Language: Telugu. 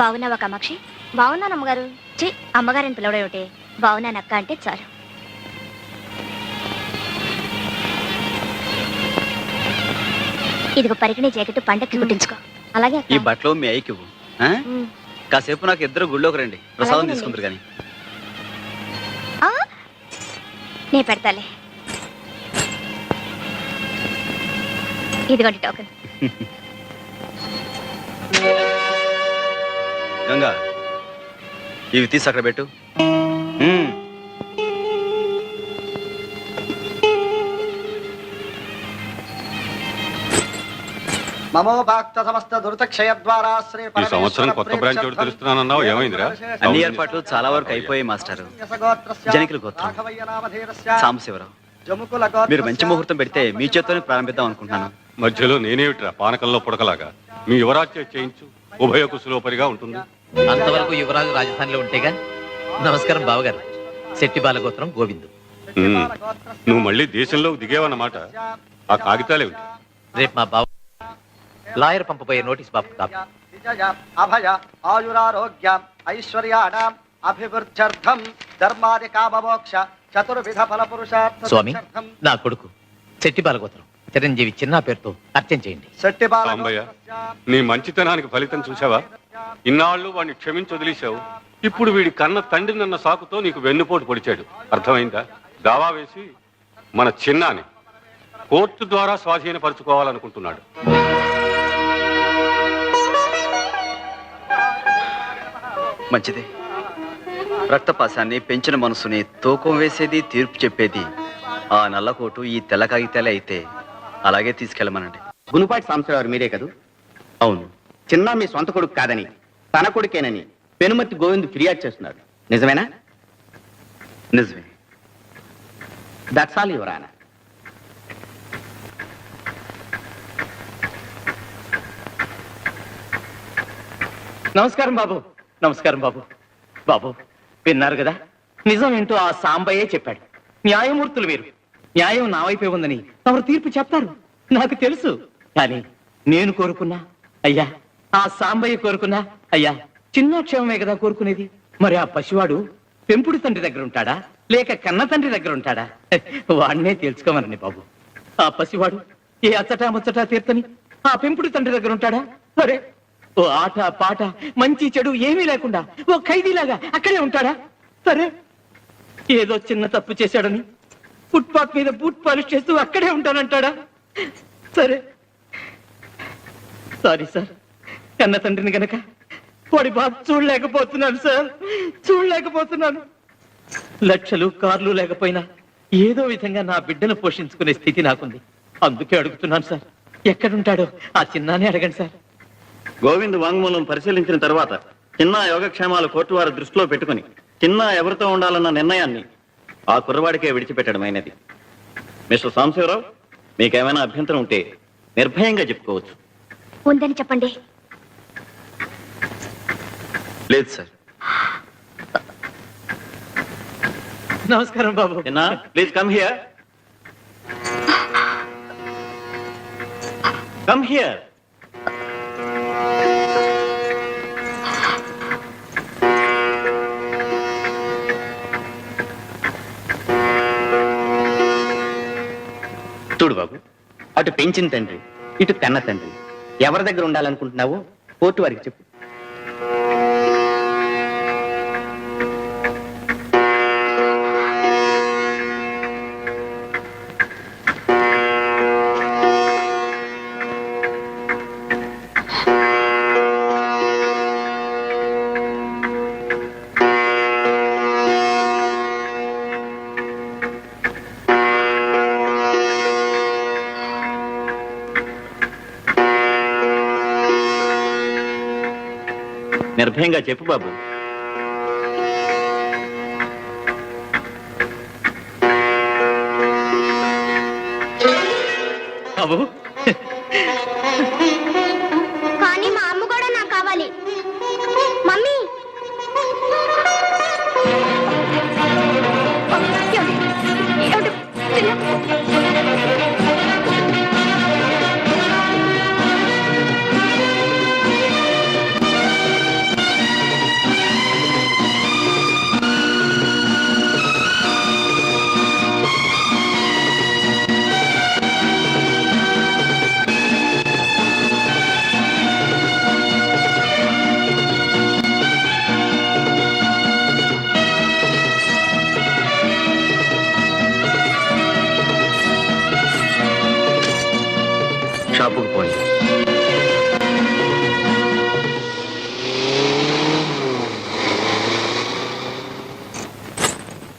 బాగున్నావా కామాక్షి? బాగున్నాను అమ్మగారు. చి అమ్మగారిని పిలవడం ఏమిటి? బాగున్నాను అక్క అంటే చాలు. ఇదిగో పరికిణీ జాకెట్ పండక్కి కుట్టించుకో. అలాగే ఈ బట్టలు మీ ఐకి. కాసేపు నాకు ఇద్దరు గుళ్ళోకి రండి. ప్రసాదం. తీసుకుంటారు కానీ నే పెడతాలే. ఇదిగోండి టోకెన్ గంగా ఇవి తీసి అక్కడ పెట్టు. ఉమ్. మమో భక్త సమస్త దురితక్షయ ద్వారా శ్రీ ఈ సంవత్సరం కొత్త బ్రాంచ్ ఒకటి తెలుస్తున్నానన్నావు ఏమైందిరా? అన్ని ఏర్పాట్లు చాలా వరకు అయిపోయాయి మాస్టర్. జనకుల గోత్రం. సాంబశివరావు. మీరు మంచి ముహూర్తం పెడితే మీ చేత్తోనే ప్రారంభిద్దాం అనుకుంటున్నాను. మధ్యలో నేనేమిట్రా? పానకంలో పుడకలాగా. మీ యువరాజ్య చేయించు. ఉభయ కుశలోపరిగా ఉంటుంది. అంతవరకు యువరాజు రాజధానిలో ఉంటేగా నమస్కారం బావగారు. శెట్టి బాలగోత్రం గోవిందు. నువ్వు మళ్ళీ దేశంలోకి దిగేవన్నమాట. ఆ కాగితాలేమిటి రేపు మా బావ లాయర్ పంపబోయే నోటీస్ బాబు కాపీ. అభయ ఆయురారోగ్య ఐశ్వర్యాణం అభివృద్ధ్యర్థం ధర్మాది కామమోక్ష చతుర్విధ ఫల పురుషార్థ స్వామి నా కొడుకు శెట్టి బాలగోత్రం చిరంజీవి చిన్న పేరుతో అర్చన చేయండి. శెట్టి బాల సాంబయ్య నీ మంచితనానికి ఫలితం చూసావా ఇన్నాళ్ళు వాడిని క్షమించి వదిలేశావు. ఇప్పుడు వీడి కన్న తండ్రినన్న సాకుతో నీకు వెన్నుపోటు పొడిచాడు. అర్థమైందా? దావా వేసి మన చిన్నాని కోర్టు ద్వారా స్వాధీనపరచుకోవాలనుకుంటున్నాడు. మంచిది. రక్తపాసాన్ని పెంచిన మనసుని తూకం వేసేది తీర్పు చెప్పేది. ఆ నల్లకోటు ఈ తెల్ల కాగితాలే అయితే అలాగే తీసుకెళ్ళమనండి. గునుపాటి సాంబశివరావు మీరే కదూ? అవును. చిన్న మీ సొంత కొడుకు కాదని తన కొడుకేనని పెనుమతి గోవింద్ ఫిర్యాదు చేస్తున్నాడు. నిజమేనా? నిజమే. దట్స్ ఆల్ యువర్ ఆనర్ నమస్కారం బాబు. నమస్కారం బాబు. బాబు విన్నారు కదా? నిజం ఏంటో ఆ సాంబయ్యే చెప్పాడు. న్యాయమూర్తులు మీరు న్యాయం నా వైపే ఉందని తమరు తీర్పు చెప్తారు. నాకు తెలుసు. కానీ నేను కోరుకున్నా అయ్యా ఆ సాంబయ్య కోరుకున్నా? అయ్యా చిన్న క్షేమమే కదా కోరుకునేది. మరి ఆ పసివాడు పెంపుడు తండ్రి దగ్గర ఉంటాడా? లేక కన్న తండ్రి దగ్గర ఉంటాడా? వాడినే తెలుసుకోమనండి బాబు. ఆ పసివాడు ఏ అచ్చటా ముచ్చటా తీర్తని ఆ పెంపుడు తండ్రి దగ్గర ఉంటాడా? అరే ఓ ఆట పాట మంచి చెడు ఏమీ లేకుండా ఓ ఖైదీలాగా అక్కడే ఉంటాడా? సరే ఏదో చిన్న తప్పు చేశాడని ఫుట్పాత్ మీద బూట్ పాలిష్ చేస్తూ అక్కడే ఉంటానంటాడా? సరే. Sorry sir. కన్న తండ్రిని గనక. వాడి బాధ చూడలేకపోతున్నాను సార్. చూడలేకపోతున్నాను లక్షలు కార్లు లేకపోయినా ఏదో విధంగా నా బిడ్డను పోషించుకునే స్థితి నాకుంది. అందుకే అడుగుతున్నాను సార్. ఎక్కడుంటాడో ఆ చిన్నానే అడగండి సార్. గోవింద్ వాంగ్మూలం పరిశీలించిన తర్వాత చిన్న యోగక్షేమాలు కోర్టు వారి దృష్టిలో పెట్టుకుని చిన్న ఎవరితో ఉండాలన్న నిర్ణయాన్ని ఆ కుర్రవాడికే విడిచిపెట్టడమైనది మిస్టర్ సాంబశివరావు మీకేమైనా అభ్యంతరం ఉంటే నిర్భయంగా చెప్పుకోవచ్చు. ఉందని చెప్పండి. లేదు సార్. నమస్కారం బాబు. Please come here come here చూడు బాబు అటు పెంచిన తండ్రి ఇటు కన్న తండ్రి ఎవరి దగ్గర ఉండాలనుకుంటున్నావో కోర్టు వారికి చెప్పు. నిర్భయంగా చెప్పు బాబు. బాబు